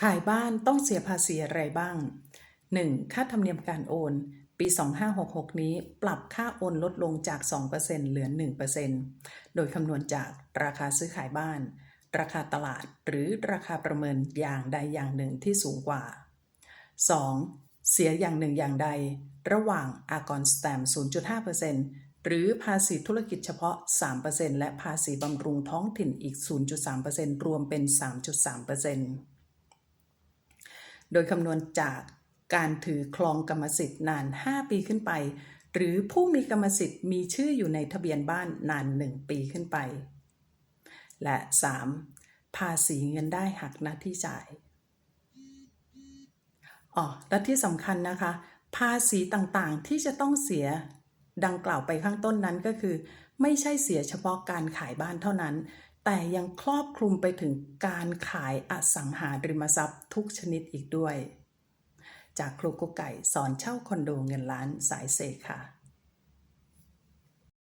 ขายบ้านต้องเสียภาษีอะไรบ้าง 1. ค่าธรรมเนียมการโอน ปี 2566 นี้ปรับค่าโอนลดลงจาก 2%เหลือ 1%โดยคำนวณจากราคาซื้อขายบ้าน ราคาตลาดหรือราคาประเมินอย่างใดอย่างหนึ่งที่สูงกว่า 2. เสียอย่างหนึ่งอย่างใด ระหว่างอากรสแตม 0.5%หรือภาษีธุรกิจเฉพาะ 3%และภาษีบำรุงท้องถิ่นอีก 0.3%รวมเป็น 3.3% โดยคำนวณจากการถือครองกรรมสิทธิ์นาน 5 ปีขึ้นไป หรือผู้มีกรรมสิทธิ์มีชื่ออยู่ในทะเบียนบ้านนาน 1 ปีขึ้นไป และ 3. ภาษีเงินได้หักหน้าที่จ่ายอ๋อและที่สำคัญนะคะ ภาษีต่างๆที่จะต้องเสียดังกล่าวไปข้างต้นนั้นก็คือ ไม่ใช่เสียเฉพาะการขายบ้านเท่านั้น แต่ยังครอบคลุมไปถึงการขายอสังหาริมทรัพย์ทุกชนิดอีกด้วย จากครูกุไก่สอนเช่าคอนโดเงินล้านสายเซค่ะ